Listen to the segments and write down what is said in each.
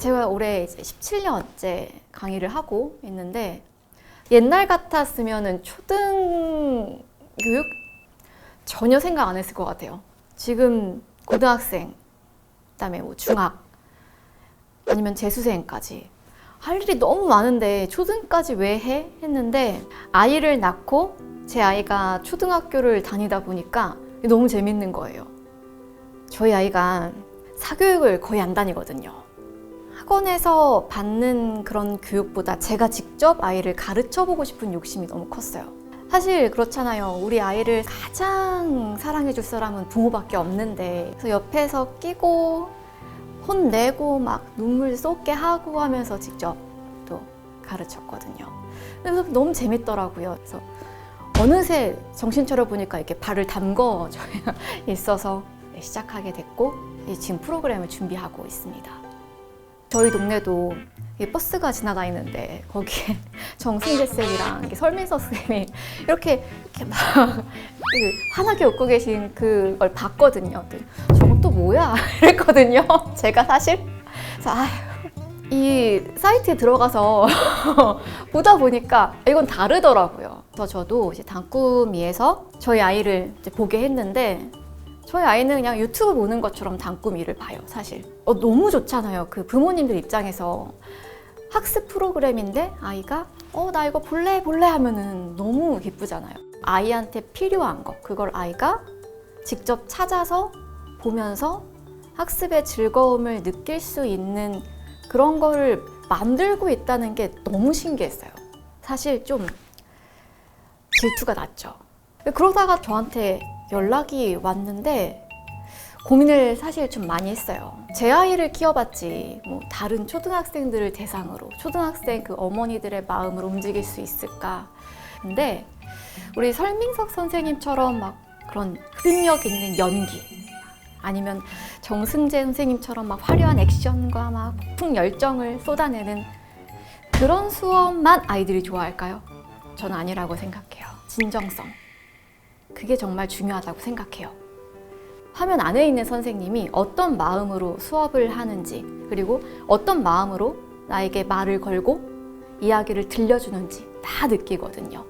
제가 올해 이제 17년째 강의를 하고 있는데 옛날 같았으면은 초등 교육 전혀 생각 안 했을 것 같아요. 지금 고등학생, 그다음에 뭐 중학, 아니면 재수생까지 할 일이 너무 많은데 초등까지 왜 해? 했는데 아이를 낳고 제 아이가 초등학교를 다니다 보니까 너무 재밌는 거예요. 저희 아이가 사교육을 거의 안 다니거든요. 학원에서 받는 그런 교육보다 제가 직접 아이를 가르쳐 보고 싶은 욕심이 너무 컸어요. 사실 그렇잖아요. 우리 아이를 가장 사랑해 줄 사람은 부모밖에 없는데 그래서 옆에서 끼고 혼내고 막 눈물 쏟게 하고 하면서 직접 또 가르쳤거든요. 그래서 너무 재밌더라고요. 그래서 어느새 정신 차려 보니까 이렇게 발을 담궈 있어서 시작하게 됐고 지금 프로그램을 준비하고 있습니다. 저희 동네도 이 버스가 지나다니는데 거기에 정승재 쌤이랑 설민서 쌤이 이렇게 이렇게 막 환하게 웃고 계신 그걸 봤거든요. 저건 또 뭐야? 이랬거든요. 제가 사실 이 사이트에 들어가서 보다 보니까 이건 다르더라고요. 저도 이제 단꾸미에서 저희 아이를 보게 했는데 저희 아이는 그냥 유튜브 보는 것처럼 단꾸미를 봐요, 사실. 어, 너무 좋잖아요. 그 부모님들 입장에서 학습 프로그램인데 아이가 어, 나 이거 볼래, 볼래 하면은 너무 기쁘잖아요. 아이한테 필요한 거, 그걸 아이가 직접 찾아서 보면서 학습의 즐거움을 느낄 수 있는 그런 거를 만들고 있다는 게 너무 신기했어요. 사실 좀 질투가 났죠. 그러다가 저한테 연락이 왔는데 고민을 사실 좀 많이 했어요. 제 아이를 키워봤지, 뭐 다른 초등학생들을 대상으로 초등학생 그 어머니들의 마음을 움직일 수 있을까. 근데 우리 설민석 선생님처럼 막 그런 흡입력 있는 연기, 아니면 정승재 선생님처럼 막 화려한 액션과 막 폭풍 열정을 쏟아내는 그런 수업만 아이들이 좋아할까요? 저는 아니라고 생각해요. 진정성. 그게 정말 중요하다고 생각해요. 화면 안에 있는 선생님이 어떤 마음으로 수업을 하는지, 그리고 어떤 마음으로 나에게 말을 걸고 이야기를 들려주는지 다 느끼거든요.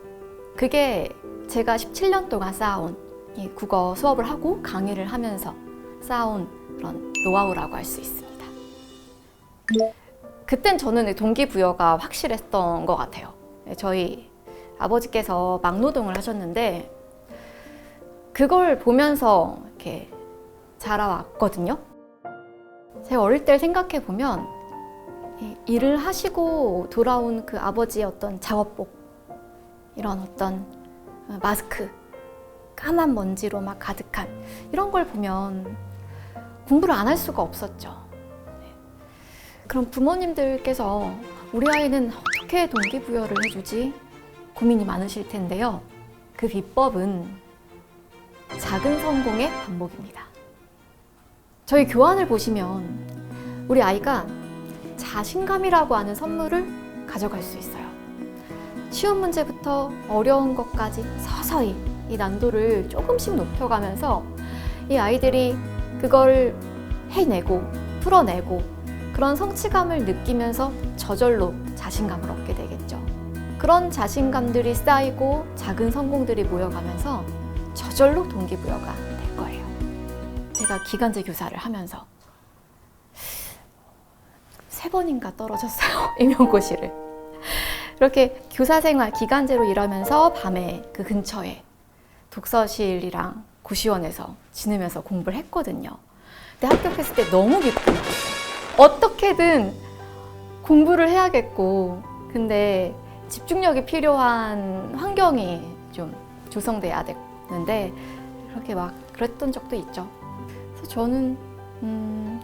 그게 제가 17년 동안 쌓아온 이 국어 수업을 하고 강의를 하면서 쌓아온 그런 노하우라고 할 수 있습니다. 그땐 저는 동기부여가 확실했던 것 같아요. 저희 아버지께서 막노동을 하셨는데 그걸 보면서 이렇게 자라왔거든요. 제가 어릴 때 생각해 보면 일을 하시고 돌아온 그 아버지의 어떤 작업복, 이런 어떤 마스크, 까만 먼지로 막 가득한 이런 걸 보면 공부를 안 할 수가 없었죠. 그럼 부모님들께서 우리 아이는 어떻게 동기부여를 해주지? 고민이 많으실 텐데요. 그 비법은 작은 성공의 반복입니다. 저희 교환을 보시면 우리 아이가 자신감이라고 하는 선물을 가져갈 수 있어요. 쉬운 문제부터 어려운 것까지 서서히 이 난도를 조금씩 높여가면서 이 아이들이 그걸 해내고 풀어내고 그런 성취감을 느끼면서 저절로 자신감을 얻게 되겠죠. 그런 자신감들이 쌓이고 작은 성공들이 모여가면서 저절로 동기부여가 될 거예요. 제가 기간제 교사를 하면서 세 번인가 떨어졌어요. 임용고시를. 이렇게 교사 생활 기간제로 일하면서 밤에 그 근처에 독서실이랑 고시원에서 지내면서 공부를 했거든요. 근데 합격했을 때 너무 기쁜 거예요. 어떻게든 공부를 해야겠고, 근데 집중력이 필요한 환경이 좀 조성돼야 되는데, 그렇게 막 그랬던 적도 있죠. 그래서 저는, 음,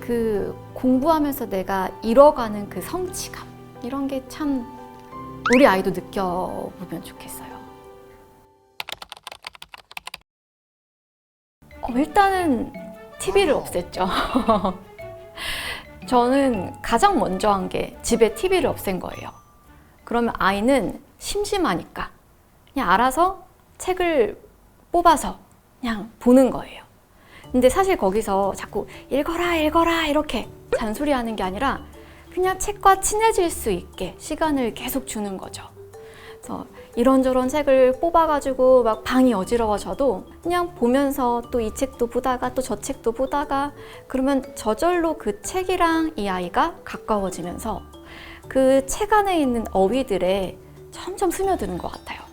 그 공부하면서 내가 잃어가는 그 성취감, 이런 게 참 우리 아이도 느껴보면 좋겠어요. 어, 일단은 TV를 없앴죠. 저는 가장 먼저 한 게 집에 TV를 없앤 거예요. 그러면 아이는 심심하니까 그냥 알아서 책을 뽑아서 그냥 보는 거예요. 근데 사실 거기서 자꾸 읽어라, 읽어라, 이렇게 잔소리 하는 게 아니라 그냥 책과 친해질 수 있게 시간을 계속 주는 거죠. 그래서 이런저런 책을 뽑아가지고 막 방이 어지러워져도 그냥 보면서 또 이 책도 보다가 또 저 책도 보다가 그러면 저절로 그 책이랑 이 아이가 가까워지면서 그 책 안에 있는 어휘들에 점점 스며드는 것 같아요.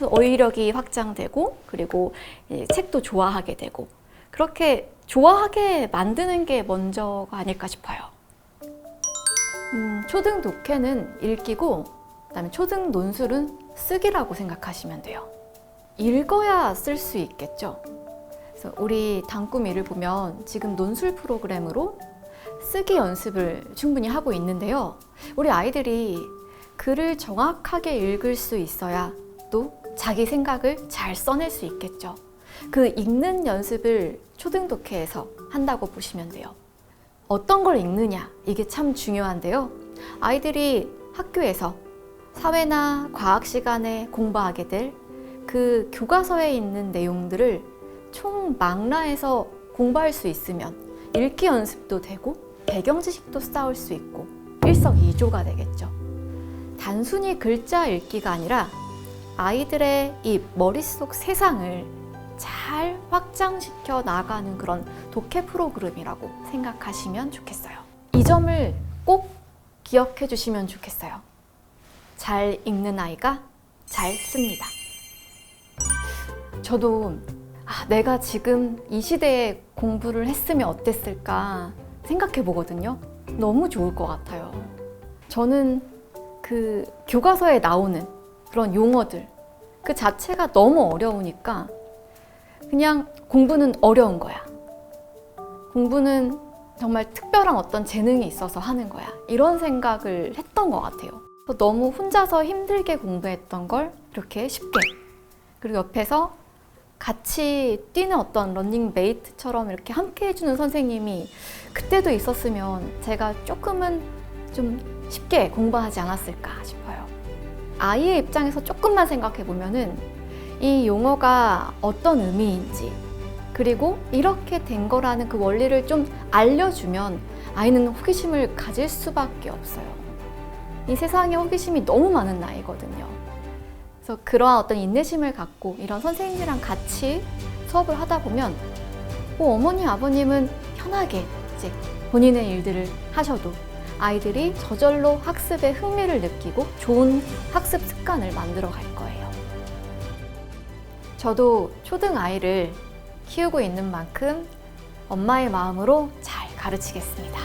어휘력이 확장되고 그리고 이 책도 좋아하게 되고 그렇게 좋아하게 만드는 게 먼저가 아닐까 싶어요. 음, 초등 독해는 읽기고 그다음에 초등 논술은 쓰기라고 생각하시면 돼요. 읽어야 쓸 수 있겠죠. 그래서 우리 단꾸미를 보면 지금 논술 프로그램으로 쓰기 연습을 충분히 하고 있는데요. 우리 아이들이 글을 정확하게 읽을 수 있어야 또 자기 생각을 잘 써낼 수 있겠죠. 그 읽는 연습을 초등독해에서 한다고 보시면 돼요. 어떤 걸 읽느냐, 이게 참 중요한데요. 아이들이 학교에서 사회나 과학 시간에 공부하게 될 그 교과서에 있는 내용들을 총 망라해서 공부할 수 있으면 읽기 연습도 되고 배경 지식도 쌓을 수 있고 일석이조가 되겠죠. 단순히 글자 읽기가 아니라 아이들의 이 머릿속 세상을 잘 확장시켜 나가는 그런 독해 프로그램이라고 생각하시면 좋겠어요. 이 점을 꼭 기억해 주시면 좋겠어요. 잘 읽는 아이가 잘 씁니다. 저도 아, 내가 지금 이 시대에 공부를 했으면 어땠을까 생각해 보거든요. 너무 좋을 것 같아요. 저는 그 교과서에 나오는 그런 용어들 그 자체가 너무 어려우니까 그냥 공부는 어려운 거야. 공부는 정말 특별한 어떤 재능이 있어서 하는 거야. 이런 생각을 했던 것 같아요. 너무 혼자서 힘들게 공부했던 걸 이렇게 쉽게 그리고 옆에서 같이 뛰는 어떤 런닝 메이트처럼 이렇게 함께 해주는 선생님이 그때도 있었으면 제가 조금은 좀 쉽게 공부하지 않았을까 싶어요. 아이의 입장에서 조금만 생각해 보면은 이 용어가 어떤 의미인지 그리고 이렇게 된 거라는 그 원리를 좀 알려주면 아이는 호기심을 가질 수밖에 없어요. 이 세상에 호기심이 너무 많은 나이거든요. 그래서 그러한 어떤 인내심을 갖고 이런 선생님이랑 같이 수업을 하다 보면 뭐 어머니 아버님은 편하게 이제 본인의 일들을 하셔도 아이들이 저절로 학습에 흥미를 느끼고 좋은 학습 습관을 만들어 갈 거예요. 저도 초등 아이를 키우고 있는 만큼 엄마의 마음으로 잘 가르치겠습니다.